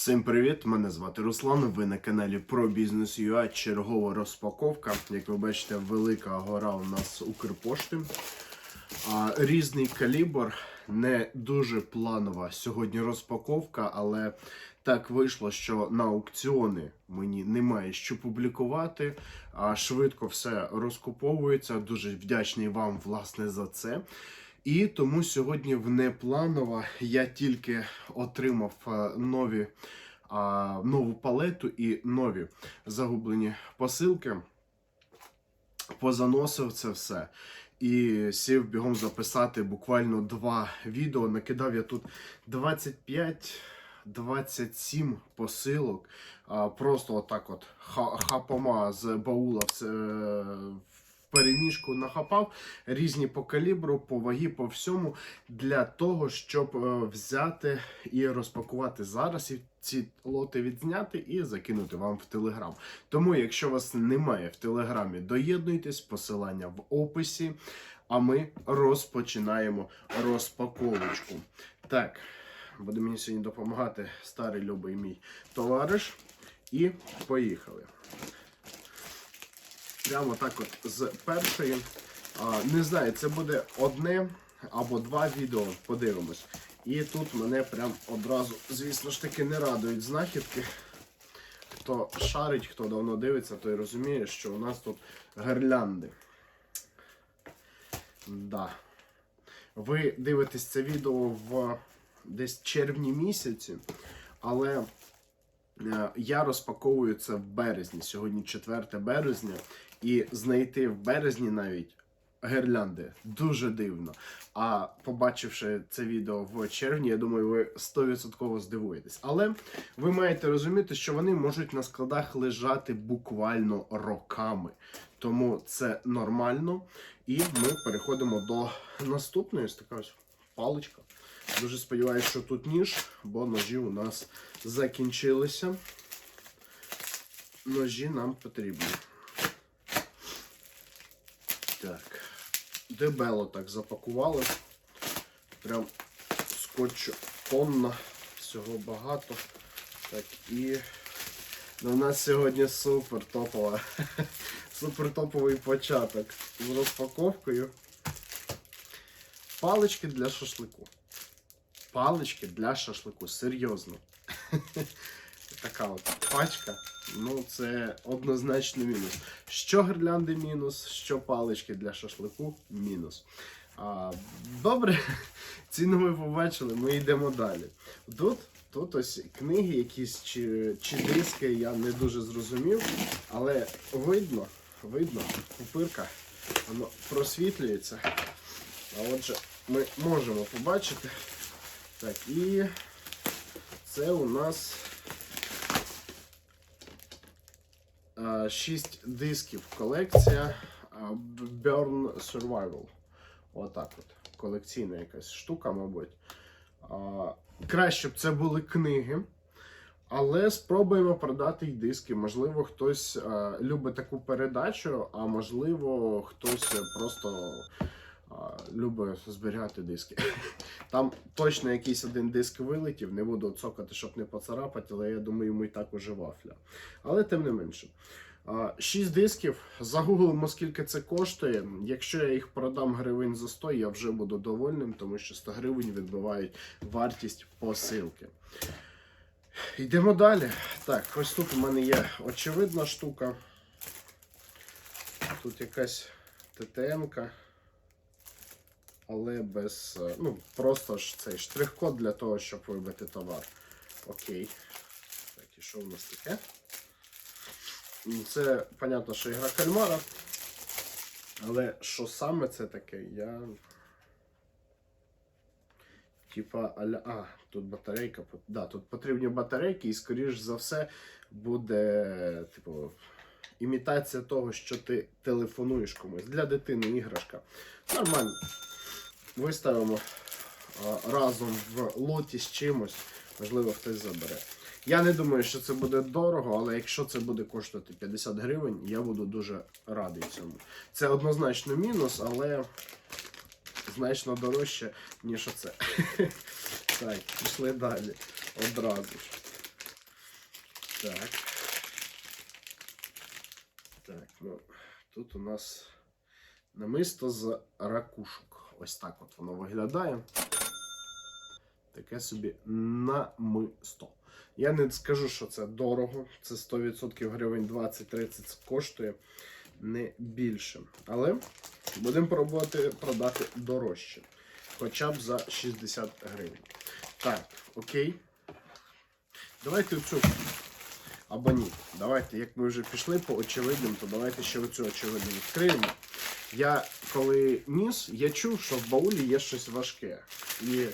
Всім привіт! Мене звати Руслан. Ви на каналі про бізнес ЮА. Чергова розпаковка. Як ви бачите, велика гора у нас Укрпошти. Різний калібр, не дуже планова сьогодні розпаковка, але так вийшло, що на аукціони мені немає що публікувати. А швидко все розкуповується. Дуже вдячний вам власне за це. І тому сьогодні в непланово я тільки отримав е, нові, нову палету і нові загублені посилки. Позаносив це все. І сів бігом записати буквально два відео. Накидав я тут 25-27 посилок. Просто отак от хапома з баула в переміжку нахапав різні по калібру, по вагі, по всьому, для того, щоб е, взяти і розпакувати зараз і ці лоти відзняти і закинути вам в Телеграм. Тому, якщо вас немає в Телеграмі, доєднуйтесь, посилання в описі. А ми розпочинаємо розпаковочку. Так, буде мені сьогодні допомагати старий любий мій товариш. І поїхали. Прямо так от з першої. Не знаю, це буде одне або два відео, подивимось. І тут мене прям одразу, звісно ж таки, не радують знахідки. Хто шарить, хто давно дивиться, той розуміє, що у нас тут гирлянди. Да. Ви дивитесь це відео в десь червні місяці, але е, я розпаковую це в березні. Сьогодні 4 березня, і знайти в березні навіть гирлянди дуже дивно. А побачивши це відео в червні, я думаю, ви 100% здивуєтесь. Але ви маєте розуміти, що вони можуть на складах лежати буквально роками. Тому це нормально. І ми переходимо до наступної ось така ось паличка. Дуже сподіваюся, що тут ніж, бо ножі у нас закінчилися. Ножі нам потрібні. Так. Дебело так запакували. Прям скотчу тонна. Всього багато. Так, і ну, у нас сьогодні супер топова. Супер топовий початок з розпаковкою. Палички для шашлику. Палички для шашлику, серйозно. Така от пачка. Ну, це однозначно мінус. Що гірлянди мінус, що палички для шашлику мінус. А, добре, ціну ми побачили, ми йдемо далі. Тут, тут ось книги якісь чи, чи диски, я не дуже зрозумів, але видно, видно, пупирка, воно просвітлюється. А отже, ми можемо побачити. Так, і це у нас 6 дисків колекція Burn Survival. Отак от. Колекційна якась штука, мабуть. А, Краще б це були книги. Але спробуємо продати й диски. Можливо, хтось любить таку передачу, а можливо, хтось просто любить зберігати диски. Там точно якийсь один диск вилетів, не буду цокати, щоб не поцарапати, але я думаю, йому і так уже вафля. Але тим не менше. А, Шість дисків. Загуглимо, скільки це коштує. Якщо я їх продам гривень за 100, я вже буду довольним, тому що 100 гривень відбивають вартість посилки. Йдемо далі. Так, ось тут у мене є очевидна штука. Тут якась ТТН-ка. Але без. е, Ну, просто ж цей штрих-код для того, щоб вибити товар. Окей. Так, і що в нас таке? Це, понятно, що ігра кальмара. Але що саме це таке, я. Типа аля. А, тут батарейка. Да, тут потрібні батарейки, і, скоріш за все, буде, типу, імітація того, що ти телефонуєш комусь. Для дитини іграшка. Нормально. Виставимо разом в лоті з чимось. Можливо, хтось забере. Я не думаю, що це буде дорого, але якщо це буде коштувати 50 гривень, я буду дуже радий цьому. Це однозначно мінус, але значно дорожче, ніж оце. Так, пішли далі. Одразу. Так. Так, ну, тут у нас намисто з ракушок. Ось так от воно виглядає. Таке собі намисто. Я не скажу, що це дорого. Це 100% гривень 20-30 коштує не більше. Але будемо пробувати продати дорожче. Хоча б за 60 гривень. Так, окей. Давайте оцю. Або ні. Давайте, як ми вже пішли по очевидним, то давайте ще оцю очевидну відкриємо. Я коли ніс, я чув, що в баулі є щось важке. І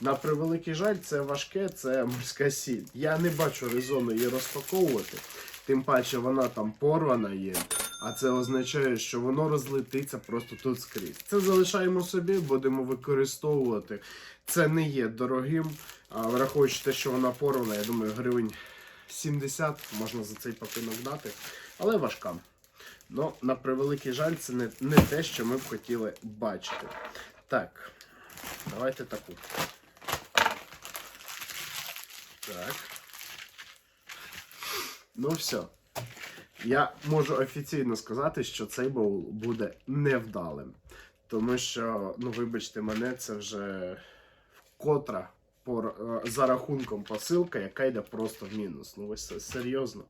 на превеликий жаль, це важке, це морська сіль. Я не бачу резону її розпаковувати. Тим паче вона там порвана є, а це означає, що воно розлетиться просто тут скрізь. Це залишаємо собі, будемо використовувати. Це не є дорогим. Враховуючи те, що вона порвана, я думаю, гривень 70 можна за цей пакунок дати, але важка. Ну, на превеликий жаль, це не, не те, що ми б хотіли бачити. Так, давайте таку. Так. Ну все. Я можу офіційно сказати, що цей боул буде невдалим. Тому що, ну вибачте мене, це вже вкотра е, за рахунком посилка, яка йде просто в мінус. Ну ось серйозно.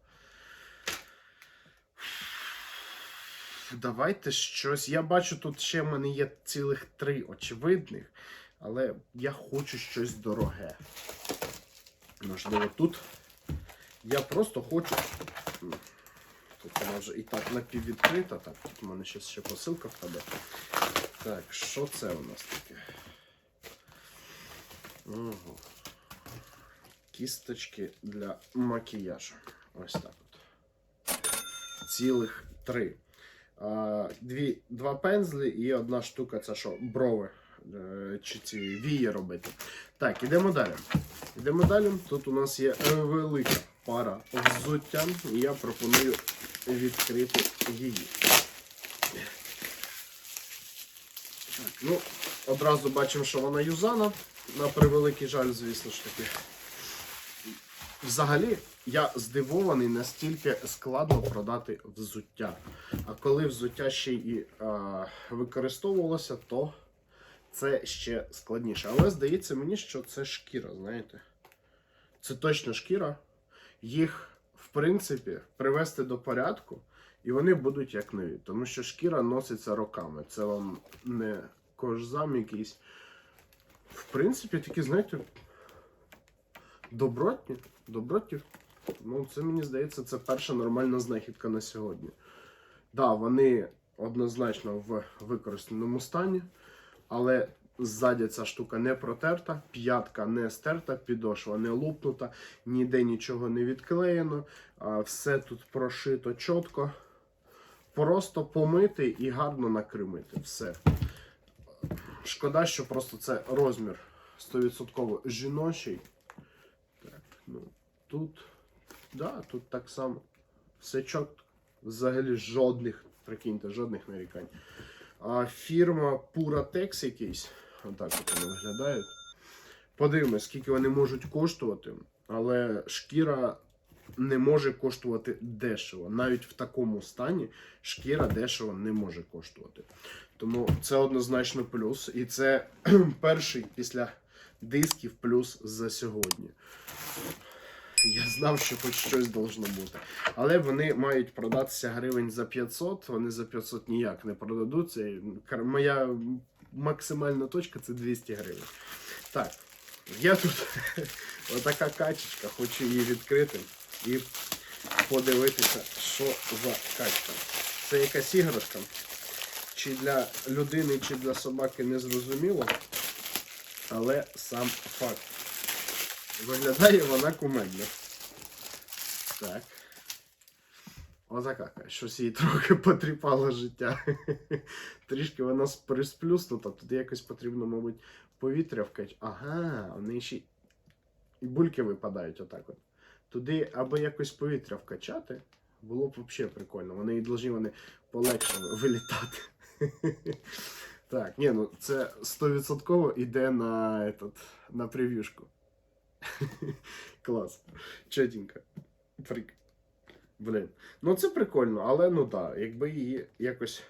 Давайте щось. Я бачу, тут ще в мене є цілих три очевидних, але я хочу щось дороге. Можливо, тут я просто хочу. Тут вона вже і так напіввідкрита. Так, тут у мене ще, ще посилка впаде. Так, що це у нас таке? Ого. Кісточки для макіяжу. Ось так от. Цілих три. Дві, два пензлі і одна штука, це що, брови. е, Чи ці вії робити. Так, ідемо далі. Ідемо далі. Тут у нас є велика пара взуття, і я пропоную відкрити її. Так, ну, одразу бачимо, що вона юзана. На превеликий жаль, звісно ж таки. Взагалі, я здивований, настільки складно продати взуття. А коли взуття ще й а, використовувалося, то це ще складніше. Але здається мені, що це шкіра, знаєте. Це точно шкіра. Їх, в принципі, привести до порядку, і вони будуть як нові. Тому що шкіра носиться роками. Це вам не кожзам якийсь. В принципі, такі, знаєте, добротні. Добротні. Ну, це мені здається, це перша нормальна знахідка на сьогодні. Так, да, вони однозначно в використаному стані, але ззаді ця штука не протерта, п'ятка не стерта, підошва не лупнута, ніде нічого не відклеєно, все тут прошито чітко. Просто помити і гарно накримити. Все. Шкода, що просто це розмір 100% жіночий. Так, ну, тут, да, тут так само. Все чітко. Взагалі жодних, прикиньте, жодних нарікань. А фірма Puratex якийсь. Отак от вони виглядають. Подивимось, скільки вони можуть коштувати, але шкіра не може коштувати дешево. Навіть в такому стані шкіра дешево не може коштувати. Тому це однозначно плюс. І це перший після дисків плюс за сьогодні. Я знав, що хоч щось должно бути. Але вони мають продатися гривень за 500, вони за 500 ніяк не продадуться. Моя максимальна точка це 200 гривень. Так, я тут отака качечка, хочу її відкрити і подивитися, що за качка. Це якась іграшка. Чи для людини, чи для собаки не зрозуміло. Але сам факт. Виглядає вона кумедно. Так. Отака. Щось їй трохи потріпало життя. Трішки вона присплюснута, тут якось потрібно, мабуть, повітря вкачати. Ага, вони ще і бульки випадають отак от. Туди аби якось повітря вкачати, було б взагалі прикольно. Вони і вони полегше вилітати. Так, ні, ну це 100% йде на, на прев'юшку. Клас. Чотенько. Фрік. Блін. Ну це прикольно, але ну так, якби її якось.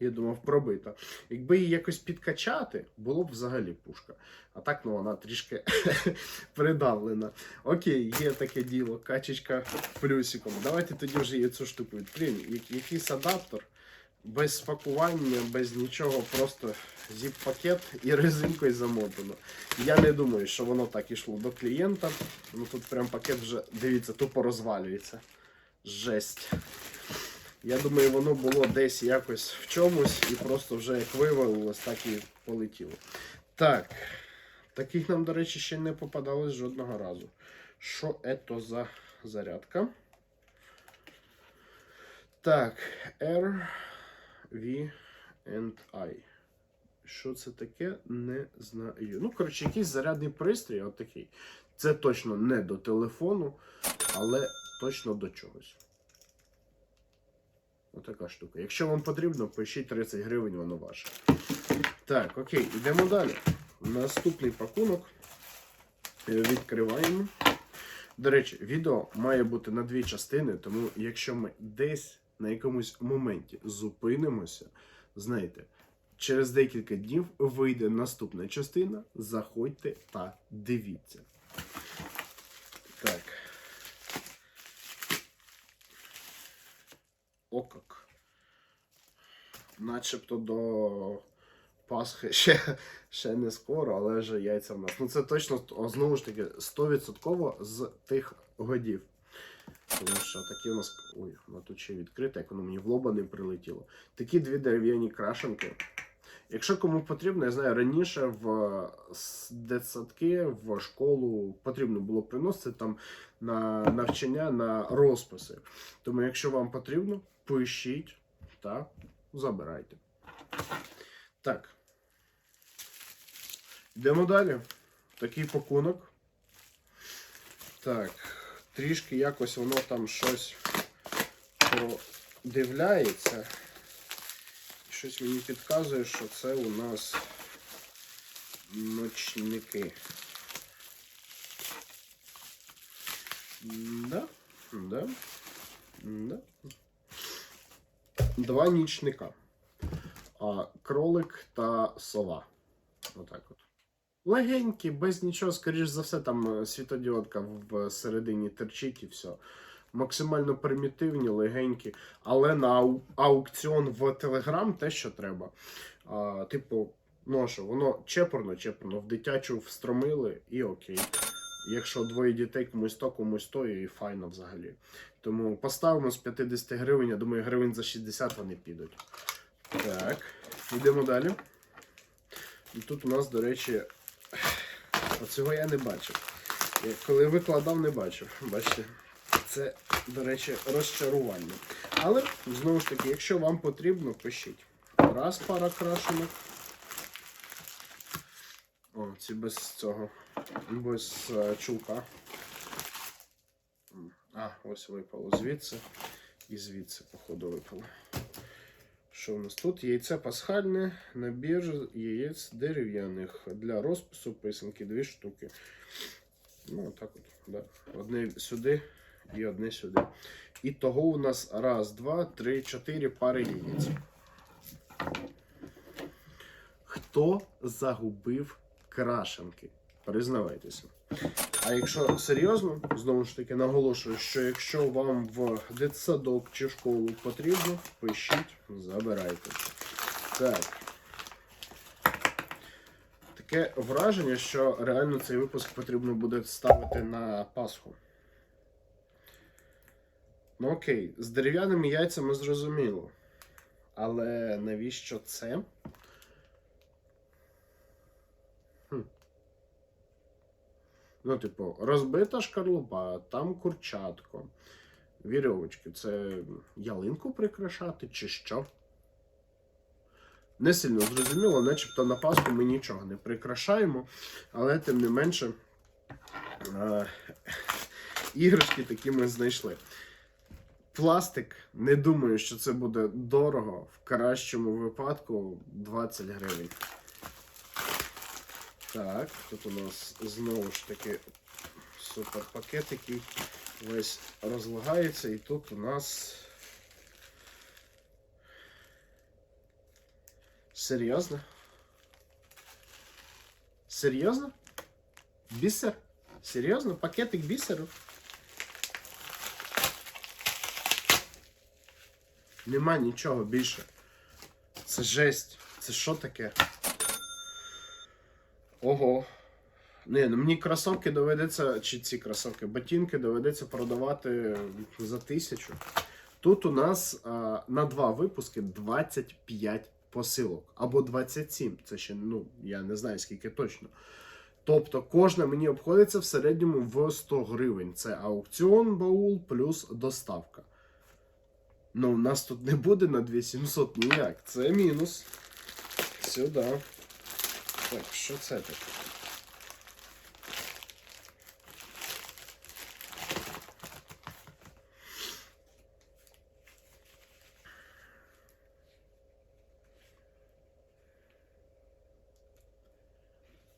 Я думав, пробита. Якби її якось підкачати, було б взагалі пушка. А так, ну вона трішки придавлена. Окей, є таке діло, качечка плюсиком. Давайте тоді вже її цю штуку відкриємо. Якийсь адаптер, без спакування, без нічого, просто зіп-пакет і резинкою замотано. Я не думаю, що воно так ішло до клієнта. Ну тут прям пакет вже, дивіться, тупо розвалюється. Жесть. Я думаю, воно було десь якось в чомусь і просто вже як вивалилось, так і полетіло. Так. Таких нам, до речі, ще не попадалось жодного разу. Що це за зарядка? Так, R, V and I. Що це таке? Не знаю. Ну, коротше, якийсь зарядний пристрій, отакий. Це точно не до телефону, але точно до чогось. Отака штука. Якщо вам потрібно, пишіть 30 гривень, воно ваше. Так, окей, йдемо далі. Наступний пакунок. Відкриваємо. До речі, відео має бути на дві частини, тому якщо ми десь на якомусь моменті зупинимося, знаєте, через декілька днів вийде наступна частина. Заходьте та дивіться. Так. О как. Начебто до Пасхи ще, ще не скоро, але вже яйця в нас. Ну це точно знову ж таки 100% з тих годів. Тому що такі у нас. Ой, воно тут ще відкрите, як воно мені в лоба не прилетіло. Такі дві дерев'яні крашенки. Якщо кому потрібно, я знаю, раніше в дитсадки, в школу потрібно було приносити там на навчання на розписи. Тому, якщо вам потрібно, пишіть та забирайте. Так. Йдемо далі. Такий пакунок. Так. Трішки якось воно там щось продивляється. Щось мені підказує, що це у нас ночники. Да, да, да. Два нічника. А, кролик та сова. Отак от. Легенькі, без нічого, скоріш за все, там е, світодіодка в середині терчить і все. Максимально примітивні, легенькі, але на ау- аукціон в Телеграм те, що треба. А, типу, ну що, воно чепурно, чепурно, в дитячу встромили і окей. Якщо двоє дітей комусь то, комусь то, і файно взагалі. Тому поставимо з 50 гривень, я думаю, гривень за 60 вони підуть. Так, йдемо далі. І тут у нас, до речі, оцього я не бачив. Коли викладав, не бачив. Бачите, це, до речі, розчарування. Але, знову ж таки, якщо вам потрібно, пишіть. Раз пара крашенок. О, ці без цього. Без е, чулка. А, ось випало звідси. І звідси, походу, випало. Що у нас тут? Яйце пасхальне, набір яєць дерев'яних для розпису писанки, дві штуки. Ну, так от, да. Одне сюди і одне сюди. І того у нас раз, два, три, чотири пари яєць. Хто загубив крашенки? Признавайтеся. А якщо серйозно, знову ж таки наголошую, що якщо вам в дитсадок чи школу потрібно, пишіть, забирайте. Так. Таке враження, що реально цей випуск потрібно буде ставити на Пасху. Ну окей, з дерев'яними яйцями зрозуміло. Але навіщо це? Ну, типу, розбита шкарлупа, там курчатко, вірьовочки. Це ялинку прикрашати чи що? Не сильно зрозуміло, начебто на Пасху ми нічого не прикрашаємо, але тим не менше е- іграшки такі ми знайшли. Пластик, не думаю, що це буде дорого. В кращому випадку 20 гривень. Так, тут у нас знову ж таки Супер пакет, який весь розлагається, і тут у нас. Серйозно? Серйозно? Бісер? Серйозно? Пакетик бісеру? Нема нічого більше. Це жесть. Це що таке? Ого. Не, ну мені кросовки доведеться, чи ці кросовки, ботинки доведеться продавати за тисячу. Тут у нас а, на два випуски 25 посилок. Або 27. Це ще, ну, я не знаю скільки точно. Тобто кожна мені обходиться в середньому в 100 гривень. Це аукціон баул плюс доставка. Ну, у нас тут не буде на 2700 ніяк. Це мінус. Сюди. Так, що це таке?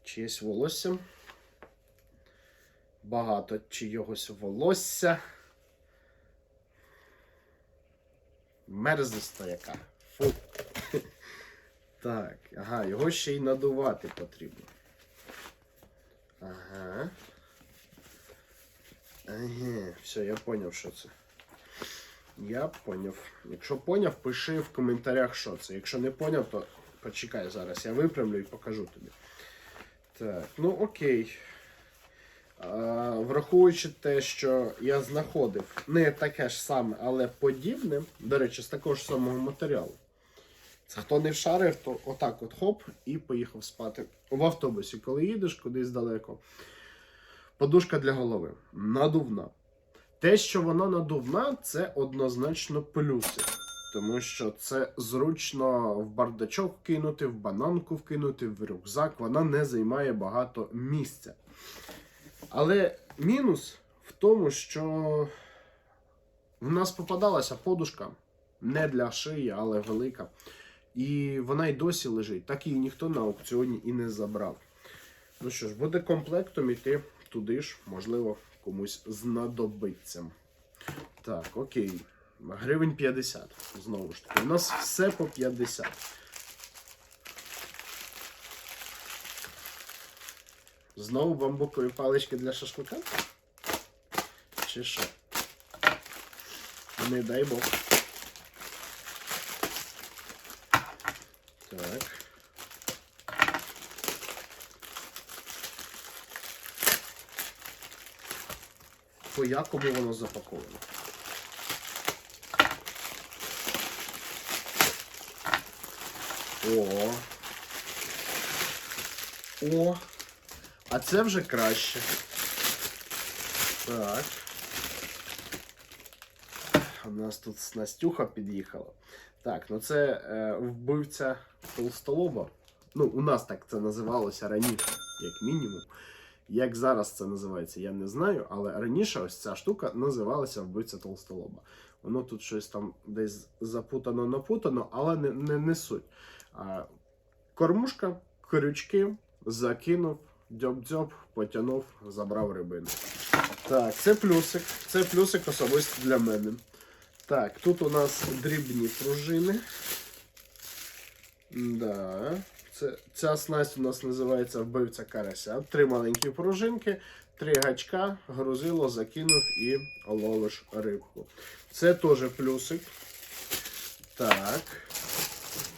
Чиєсь волосся. Багато чийогось волосся. Мерзиста яка. Фу. Так, ага, його ще й надувати потрібно. Ага. Ага, все, я поняв, що це. Я поняв. Якщо поняв, пиши в коментарях, що це. Якщо не поняв, то почекай зараз. Я виправлю і покажу тобі. Так, ну окей. Враховуючи те, що я знаходив не таке ж саме, але подібне, до речі, з такого ж самого матеріалу. Це хто не вшарив, то отак от хоп і поїхав спати. В автобусі, коли їдеш кудись далеко. Подушка для голови. Надувна. Те, що вона надувна, це однозначно плюси. Тому що це зручно в бардачок вкинути, в бананку вкинути, в рюкзак. Вона не займає багато місця. Але мінус в тому, що в нас попадалася подушка не для шиї, але велика. І вона й досі лежить. Так її ніхто на аукціоні і не забрав. Ну що ж, буде комплектом іти туди ж, можливо, комусь знадобиться. Так, окей. Гривень 50. Знову ж таки. У нас все по 50. Знову бамбукові палички для шашлика? Чи що? Не дай Бог. Так. По якому воно запаковано? О. О. А це вже краще. Так. У нас тут Настюха під'їхала. Так, ну це е, вбивця толстолоба. Ну, у нас так це називалося раніше, як мінімум. Як зараз це називається, я не знаю, але раніше ось ця штука називалася вбивця толстолоба. Воно тут щось там десь запутано напутано, але не, не, не суть. Кормушка, крючки, закинув, дзьоб-дзьоб, потягнув, забрав рибину. Так, це плюсик. Це плюсик особисто для мене. Так, тут у нас дрібні пружини. Да. Це, ця снасть у нас називається вбивця карася. Три маленькі пружинки, три гачка, грузило, закинув і ловиш рибку. Це теж плюсик. Так.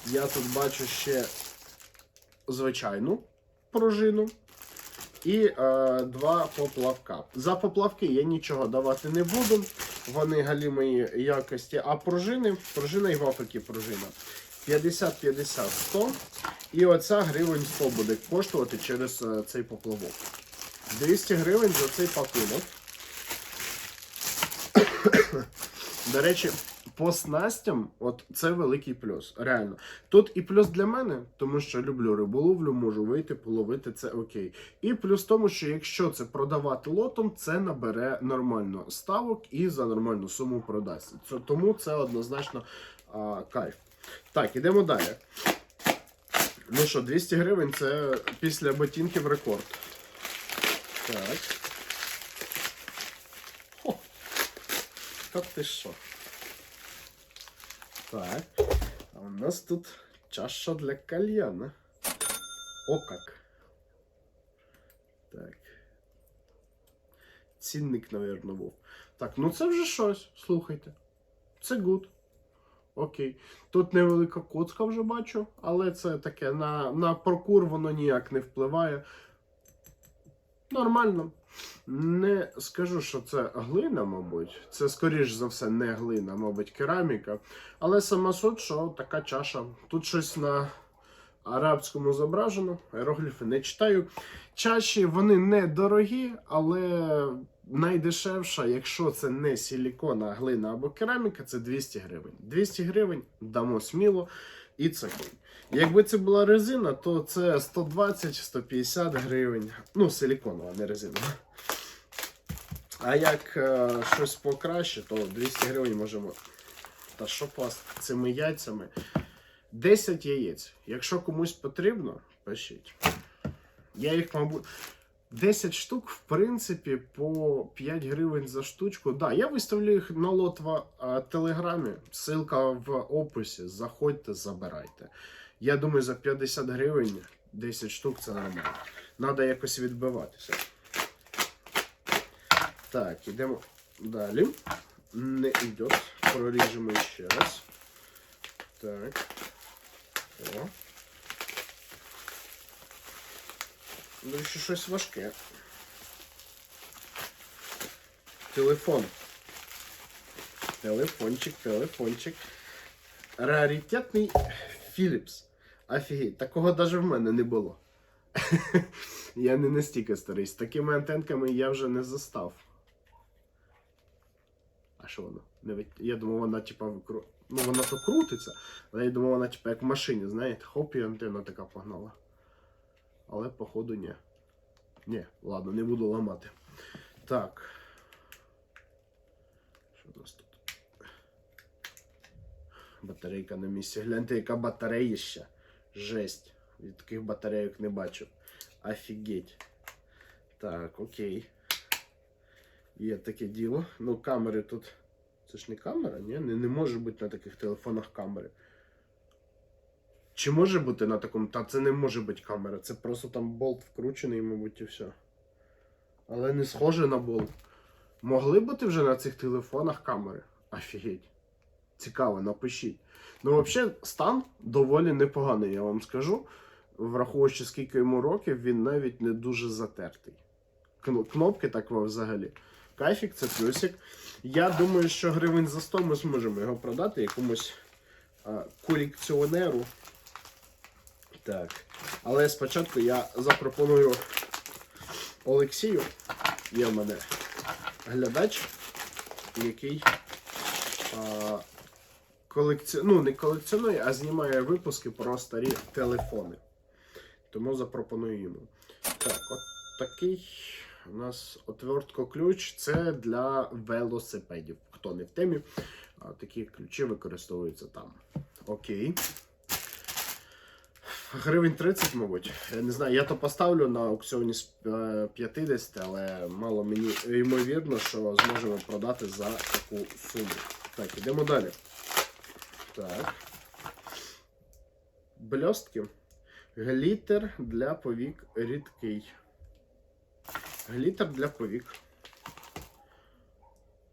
Я тут бачу ще звичайну пружину. І е, два поплавка. За поплавки я нічого давати не буду. Вони галімої якості. А пружини, пружина і в Африці пружина. 50-50 100. І оця гривень 100 буде коштувати через е, цей поплавок. 200 гривень за цей пакунок. До речі, по снастям, от це великий плюс. Реально. Тут і плюс для мене, тому що люблю риболовлю, можу вийти, половити це окей. І плюс тому, що якщо це продавати лотом, це набере нормально ставок і за нормальну суму продасть. Тому це однозначно а, кайф. Так, ідемо далі. Ну що, 200 гривень це після ботинків рекорд. Так. Хо. Та ти що? Так. А у нас тут чаша для кальяна. О как. Так. Цінник, мабуть, був. Так, ну це вже щось, слухайте. Це гуд. Окей. Тут невелика коцка вже бачу, але це таке на, на прокур воно ніяк не впливає. Нормально. Не скажу, що це глина, мабуть. Це, скоріш за все, не глина, мабуть, кераміка. Але сама суть, що така чаша. Тут щось на арабському зображено, іерогліфи не читаю. Чаші вони не дорогі, але найдешевша, якщо це не силікона, глина або кераміка, це 200 гривень. 200 гривень дамо сміло. І це. Якби це була резина, то це 120-150 гривень. Ну, силіконова, не резинова. А як е, щось покраще, то 200 гривень можемо. Та що пас цими яйцями? 10 яєць. Якщо комусь потрібно, пишіть. Я їх, мабуть. 10 штук, в принципі, по 5 гривень за штучку. Да, я виставлю їх на лот в а, телеграмі. Ссылка в описі. Заходьте, забирайте. Я думаю, за 50 гривень 10 штук це нормально. Надо якось відбиватися. Так, ідемо далі. Не йде. Проріжемо ще раз. Так. О. До речі, щось важке. Телефон. Телефончик, телефончик. Раритетний Philips. Офігеть, такого навіть в мене не було. я не настільки старий. З такими антенками я вже не застав. А що воно? Я думав, вона типа викру... Ну, вона то крутиться, але я думав, вона типа як в машині, знаєте, хоп, і антенна така погнала. Але походу ні. Ні, ладно, не буду ламати. Так. Що у нас тут? Батарейка на місці. Гляньте, яка батареїща. Жесть. Я таких батарейок не бачив. Офігеть. Так, окей. Є таке діло. Ну, камери тут. Це ж не камера, ні? Не, не може бути на таких телефонах камери. Чи може бути на такому? Та це не може бути камера. Це просто там болт вкручений, мабуть, і все. Але не схоже на болт. Могли бути вже на цих телефонах камери? Офігеть. Цікаво, напишіть. Ну, взагалі, стан доволі непоганий, я вам скажу. Враховуючи, скільки йому років, він навіть не дуже затертий. Кнопки так взагалі. Кайфік, це плюсик. Я думаю, що гривень за 100 ми зможемо його продати якомусь а, колекціонеру. Так. Але спочатку я запропоную Олексію. Є в мене глядач, який а, колекці... ну, не колекціонує, а знімає випуски про старі телефони. Тому запропоную йому. Так, от такий у нас отвертко-ключ. Це для велосипедів. Хто не в темі, а, такі ключі використовуються там. Окей. Гривень 30, мабуть. Я не знаю, я то поставлю на аукціоні з е, 50, але мало мені ймовірно, що зможемо продати за таку суму. Так, ідемо далі. Так. Бльостки. Глітер для повік рідкий. Глітер для повік.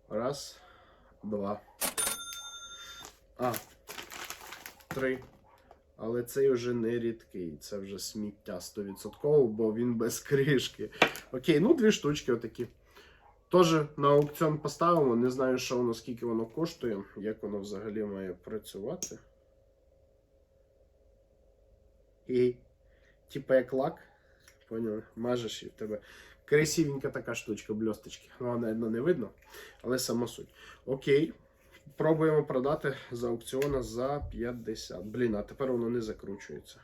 Раз, два. А. Три. Але цей вже не рідкий, це вже сміття 100%, бо він без кришки. Окей, ну дві штучки отакі. Теж на аукціон поставимо. Не знаю, що воно, скільки воно коштує, як воно взагалі має працювати. І, типа як лак. Поняли? Мажеш і в тебе красивенька така штучка, бльосточки. Ну, вона не видно, але сама суть. Окей. Пробуємо продати з аукціона за 50. Блін, а тепер воно не закручується.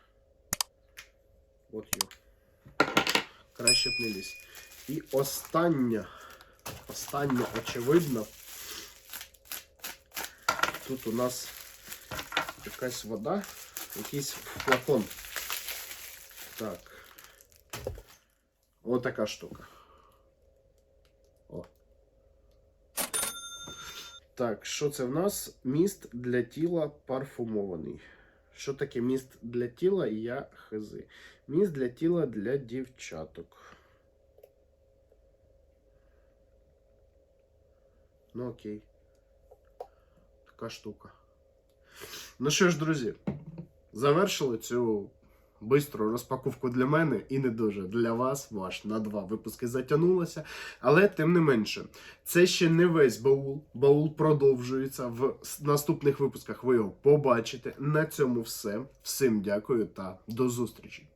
От йо. Краще б не лізь. І остання. Остання, очевидно. Тут у нас якась вода, якийсь флакон. Так. Ось така штука. Так, що це в нас? Міст для тіла парфумований. Що таке міст для тіла? Я хз. Міст для тіла для дівчаток. Ну окей. Така штука. Ну що ж, друзі, завершили цю бистру розпаковку для мене і не дуже для вас. Ваш на два випуски затягнулося. Але тим не менше, це ще не весь баул. Баул продовжується в наступних випусках. Ви його побачите. На цьому все. Всім дякую та до зустрічі.